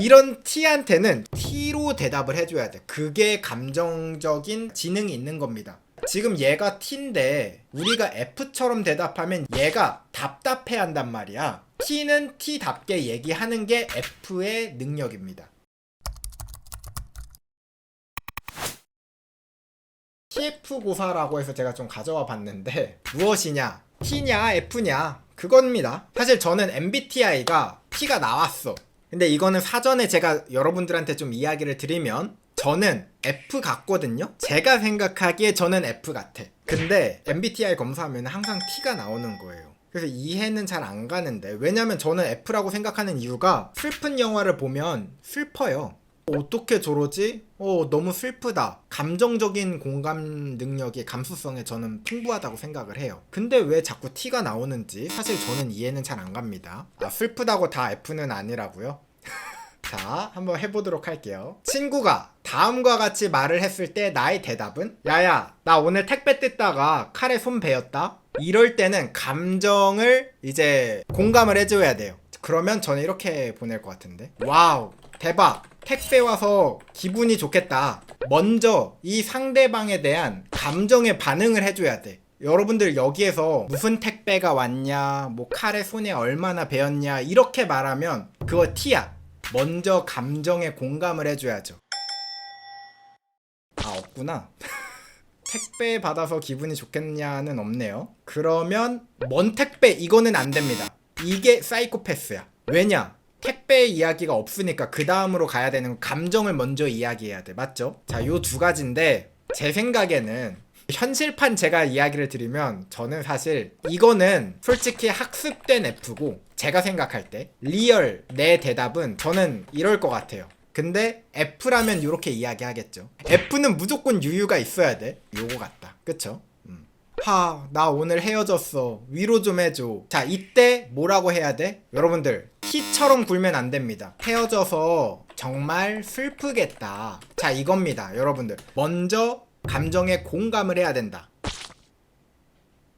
이런 T한테는 T로 대답을 해줘야 돼. 그게 감정적인 지능이 있는 겁니다. 지금 얘가 T인데 우리가 F처럼 대답하면 얘가 답답해 한단 말이야. T는 T답게 얘기하는 게 F의 능력입니다. TF 고사라고 해서 제가 좀 가져와 봤는데 무엇이냐? T냐 F냐? 그겁니다. 사실 저는 MBTI가 T가 나왔어. 근데 이거는 사전에 제가 여러분들한테 좀 이야기를 드리면 저는 F 같거든요. 제가 생각하기에 저는 F 같아. 근데 MBTI 검사하면 항상 T가 나오는 거예요. 그래서 이해는 잘 안 가는데 왜냐면 저는 F라고 생각하는 이유가 슬픈 영화를 보면 슬퍼요. 어떻게 저러지? 어, 너무 슬프다. 감정적인 공감 능력이 감수성에 저는 풍부하다고 생각을 해요. 근데 왜 자꾸 T가 나오는지 사실 저는 이해는 잘 안 갑니다. 아, 슬프다고 다 F는 아니라고요? 자, 한번 해보도록 할게요. 친구가 다음과 같이 말을 했을 때 나의 대답은? 야야, 나 오늘 택배 뜯다가 칼에 손 베었다? 이럴 때는 감정을 이제 공감을 해줘야 돼요. 그러면 저는 이렇게 보낼 것 같은데. 와우, 대박. 택배 와서 기분이 좋겠다. 먼저 이 상대방에 대한 감정의 반응을 해줘야 돼. 여러분들 여기에서 무슨 택배가 왔냐, 뭐 칼에 손에 얼마나 베었냐, 이렇게 말하면 그거 T야. 먼저 감정에 공감을 해줘야죠. 아, 없구나. 택배 받아서 기분이 좋겠냐는 없네요. 그러면 먼 택배 이거는 안 됩니다. 이게 사이코패스야. 왜냐? 택배 이야기가 없으니까 그 다음으로 가야 되는 건 감정을 먼저 이야기해야 돼. 맞죠? 자, 요 두 가지인데 제 생각에는 현실판 제가 이야기를 드리면 저는 사실 이거는 솔직히 학습된 F고 제가 생각할 때 리얼 내 대답은 저는 이럴 것 같아요. 근데 F라면 이렇게 이야기하겠죠. F는 무조건 유유가 있어야 돼. 요거 같다. 그쵸? 음. 하, 나 오늘 헤어졌어. 위로 좀 해줘. 자, 이때 뭐라고 해야 돼? 여러분들, T처럼 굴면 안 됩니다. 헤어져서 정말 슬프겠다. 자, 이겁니다. 여러분들. 먼저 감정에 공감을 해야 된다.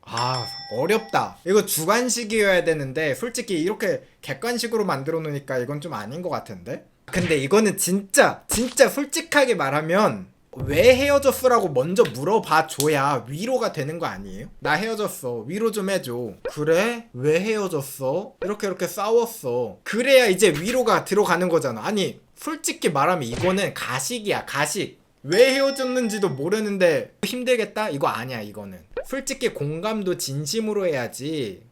아, 어렵다. 이거 주관식이어야 되는데, 솔직히 이렇게 객관식으로 만들어 놓으니까 이건 좀 아닌 것 같은데? 근데 이거는 진짜, 진짜 솔직하게 말하면, 왜 헤어졌어라고 먼저 물어봐 줘야 위로가 되는 거 아니에요? 나 헤어졌어. 위로 좀 해줘. 그래? 왜 헤어졌어? 이렇게 이렇게 싸웠어. 그래야 이제 위로가 들어가는 거잖아. 아니, 솔직히 말하면 이거는 가식이야, 가식. 왜 헤어졌는지도 모르는데 힘들겠다? 이거 아니야, 이거는. 솔직히 공감도 진심으로 해야지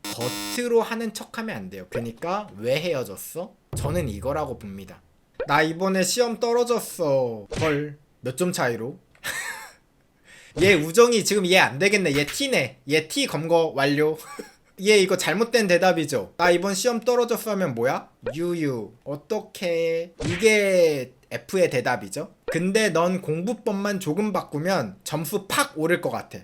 겉으로 하는 척 하면 안 돼요. 그니까 왜 헤어졌어? 저는 이거라고 봅니다. 나 이번에 시험 떨어졌어. 헐. 몇 점 차이로? 얘 우정이 지금 얘 안 되겠네. 얘 T네. 얘 T 검거 완료. 얘 이거 잘못된 대답이죠. 나 이번 시험 떨어졌어 하면 뭐야? 유유. 어떻게? 이게 F의 대답이죠. 근데 넌 공부법만 조금 바꾸면 점수 팍 오를 것 같아.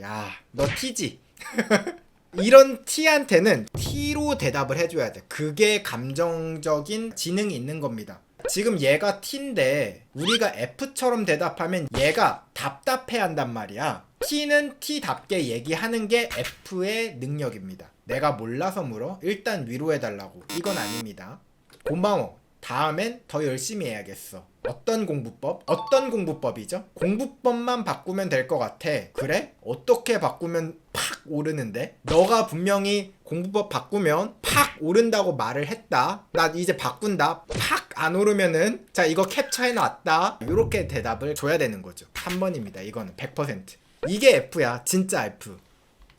야, 너 T지? 이런 T한테는 T로 대답을 해줘야 돼. 그게 감정적인 지능이 있는 겁니다. 지금 얘가 T인데 우리가 F처럼 대답하면 얘가 답답해 한단 말이야. T는 T답게 얘기하는 게 F의 능력입니다. 내가 몰라서 물어? 일단 위로해달라고. 이건 아닙니다. 고마워. 다음엔 더 열심히 해야겠어. 어떤 공부법? 어떤 공부법이죠? 공부법만 바꾸면 될 것 같아. 그래? 어떻게 바꾸면 팍 오르는데? 너가 분명히 공부법 바꾸면 팍 오른다고 말을 했다. 나 이제 바꾼다. 팍 안 오르면은 자 이거 캡처해 놨다. 이렇게 대답을 줘야 되는 거죠. 3번입니다. 이거는 100%. 이게 F야. 진짜 F.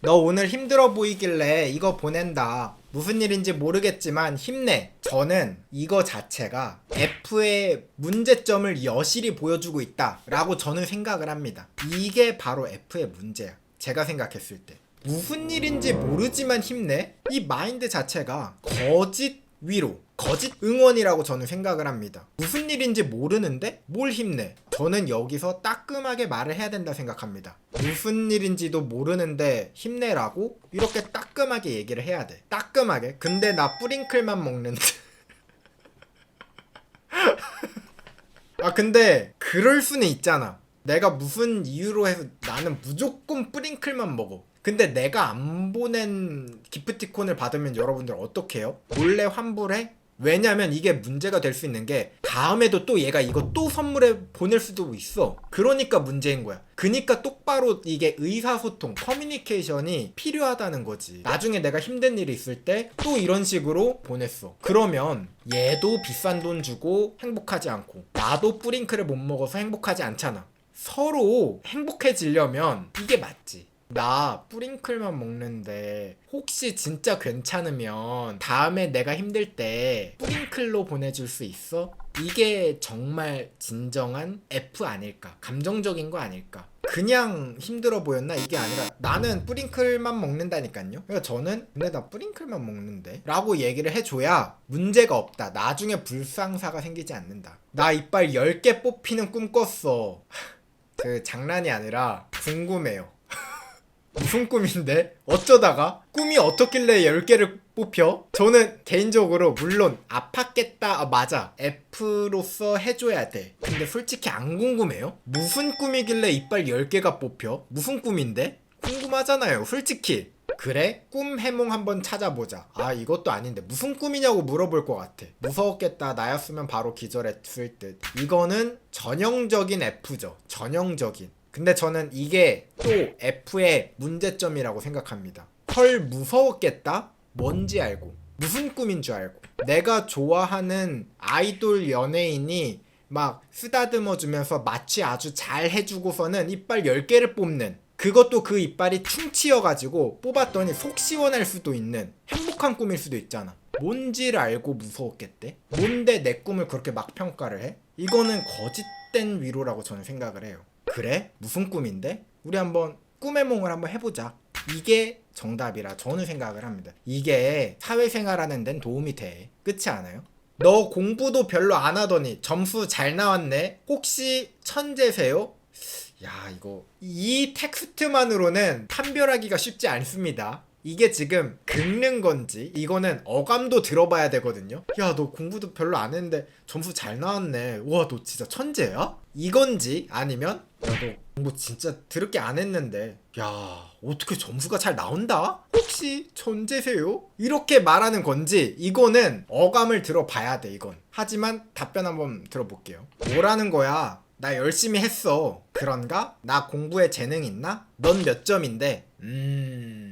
너 오늘 힘들어 보이길래 이거 보낸다. 무슨 일인지 모르겠지만 힘내. 저는 이거 자체가 F의 문제점을 여실히 보여주고 있다. 라고 저는 생각을 합니다. 이게 바로 F의 문제야. 제가 생각했을 때. 무슨 일인지 모르지만 힘내? 이 마인드 자체가 거짓 위로, 거짓 응원이라고 저는 생각을 합니다. 무슨 일인지 모르는데 뭘 힘내? 저는 여기서 따끔하게 말을 해야 된다 생각합니다. 무슨 일인지도 모르는데 힘내라고 이렇게 따끔하게 얘기를 해야 돼. 따끔하게. 근데 나 뿌링클만 먹는데. 아 근데 그럴 수는 있잖아. 내가 무슨 이유로 해서 나는 무조건 뿌링클만 먹어. 근데 내가 안 보낸 기프티콘을 받으면 여러분들 어떻게 해요? 몰래 환불해? 왜냐면 이게 문제가 될 수 있는 게 다음에도 또 얘가 이거 또 선물해 보낼 수도 있어. 그러니까 문제인 거야. 그니까 똑바로 이게 의사소통, 커뮤니케이션이 필요하다는 거지. 나중에 내가 힘든 일이 있을 때 또 이런 식으로 보냈어. 그러면 얘도 비싼 돈 주고 행복하지 않고 나도 뿌링클을 못 먹어서 행복하지 않잖아. 서로 행복해지려면 이게 맞지. 나 뿌링클만 먹는데 혹시 진짜 괜찮으면 다음에 내가 힘들 때 뿌링클로 보내줄 수 있어? 이게 정말 진정한 F 아닐까? 감정적인 거 아닐까? 그냥 힘들어 보였나? 이게 아니라 나는 뿌링클만 먹는다니까요. 그러니까 저는 근데 나 뿌링클만 먹는데 라고 얘기를 해줘야 문제가 없다. 나중에 불상사가 생기지 않는다. 나 이빨 10개 뽑히는 꿈 꿨어. 그 장난이 아니라 궁금해요. 무슨 꿈인데? 어쩌다가? 꿈이 어떻길래 10개를 뽑혀? 저는 개인적으로 물론 아팠겠다 아, 맞아 F로서 해줘야 돼 근데 솔직히 안 궁금해요? 무슨 꿈이길래 이빨 10개가 뽑혀? 무슨 꿈인데? 궁금하잖아요 솔직히 그래? 꿈 해몽 한번 찾아보자. 아, 이것도 아닌데. 무슨 꿈이냐고 물어볼 것 같아. 무서웠겠다. 나였으면 바로 기절했을 듯. 이거는 전형적인 F죠. 전형적인. 근데 저는 이게 또 F의 문제점이라고 생각합니다. 헐, 무서웠겠다? 뭔지 알고. 무슨 꿈인 줄 알고. 내가 좋아하는 아이돌 연예인이 막 쓰다듬어 주면서 마취 아주 잘 해주고서는 이빨 10개를 뽑는 그것도 그 이빨이 충치여가지고 뽑았더니 속 시원할 수도 있는 행복한 꿈일 수도 있잖아. 뭔지를 알고 무서웠겠대? 뭔데 내 꿈을 그렇게 막 평가를 해? 이거는 거짓된 위로라고 저는 생각을 해요. 그래? 무슨 꿈인데? 우리 한번 꿈의 몽을 한번 해보자. 이게 정답이라 저는 생각을 합니다. 이게 사회생활하는 데는 도움이 돼. 끝이 않아요? 너 공부도 별로 안 하더니 점수 잘 나왔네? 혹시 천재세요? 야 이거 이 텍스트만으로는 판별하기가 쉽지 않습니다. 이게 지금 긁는 건지 이거는 어감도 들어봐야 되거든요. 야 너 공부도 별로 안 했는데 점수 잘 나왔네. 와너 진짜 천재야? 이건지 아니면 야 너 공부 진짜 드럽게 안 했는데 야 어떻게 점수가 잘 나온다? 혹시 천재세요? 이렇게 말하는 건지 이거는 어감을 들어봐야 돼 이건. 하지만 답변 한번 들어볼게요. 뭐라는 거야? 나 열심히 했어. 그런가? 나 공부에 재능 있나? 넌 몇 점인데? 음.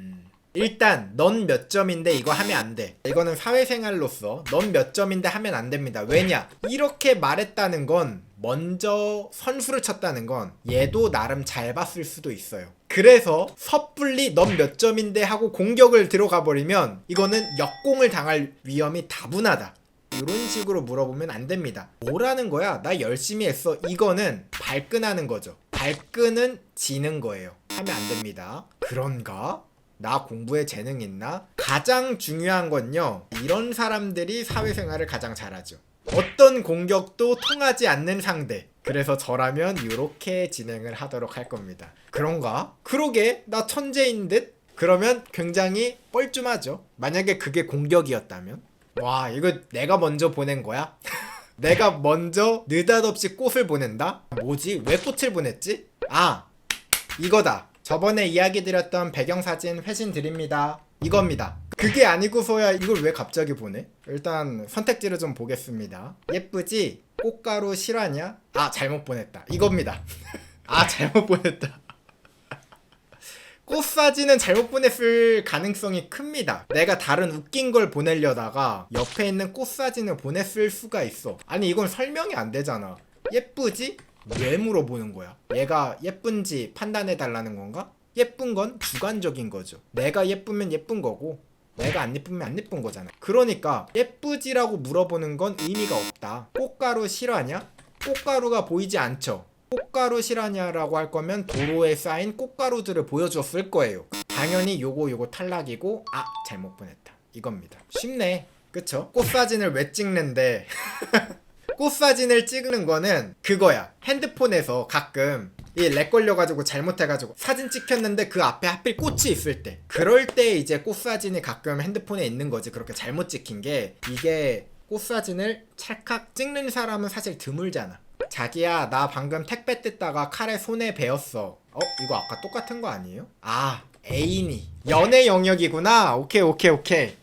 일단 넌 몇 점인데 이거 하면 안 돼. 이거는 사회생활로서 넌 몇 점인데 하면 안 됩니다. 왜냐? 이렇게 말했다는 건 먼저 선수를 쳤다는 건 얘도 나름 잘 봤을 수도 있어요. 그래서 섣불리 넌 몇 점인데 하고 공격을 들어가 버리면 이거는 역공을 당할 위험이 다분하다. 이런 식으로 물어보면 안 됩니다. 뭐라는 거야? 나 열심히 했어. 이거는 발끈하는 거죠. 발끈은 지는 거예요. 하면 안 됩니다. 그런가? 나 공부에 재능 있나? 가장 중요한 건요. 이런 사람들이 사회생활을 가장 잘하죠. 어떤 공격도 통하지 않는 상대. 그래서 저라면 이렇게 진행을 하도록 할 겁니다. 그런가? 그러게 나 천재인 듯? 그러면 굉장히 뻘쭘하죠. 만약에 그게 공격이었다면? 와 이거 내가 먼저 보낸 거야? 내가 먼저 느닷없이 꽃을 보낸다? 뭐지? 왜 꽃을 보냈지? 아 이거다. 저번에 이야기 드렸던 배경사진 회신 드립니다. 이겁니다. 그게 아니고서야 이걸 왜 갑자기 보내? 일단 선택지를 좀 보겠습니다. 예쁘지? 꽃가루 실화냐? 아 잘못 보냈다. 이겁니다. 아 잘못 보냈다. 꽃 사진은 잘못 보냈을 가능성이 큽니다. 내가 다른 웃긴 걸 보내려다가 옆에 있는 꽃 사진을 보냈을 수가 있어. 아니 이건 설명이 안 되잖아. 예쁘지? 왜 물어보는 거야? 얘가 예쁜지 판단해 달라는 건가? 예쁜 건 주관적인 거죠. 내가 예쁘면 예쁜 거고 내가 안 예쁘면 안 예쁜 거잖아. 그러니까 예쁘지라고 물어보는 건 의미가 없다. 꽃가루 실화냐? 꽃가루가 보이지 않죠. 꽃가루 실화냐라고 할 거면 도로에 쌓인 꽃가루들을 보여줬을 거예요. 당연히 요거 요거 탈락이고 아 잘못 보냈다 이겁니다. 쉽네. 그쵸? 꽃 사진을 왜 찍는데 꽃 사진을 찍는 거는 그거야. 핸드폰에서 가끔 이렉 걸려가지고 잘못해가지고 사진 찍혔는데 그 앞에 하필 꽃이 있을 때 그럴 때 이제 꽃 사진이 가끔 핸드폰에 있는 거지 그렇게 잘못 찍힌 게 이게 꽃 사진을 찰칵 찍는 사람은 사실 드물잖아. 자기야 나 방금 택배 뜯다가 칼에 손에 베었어. 어 이거 아까 똑같은 거 아니에요? 아 애인이 연애 영역이구나. 오케이 오케이 오케이.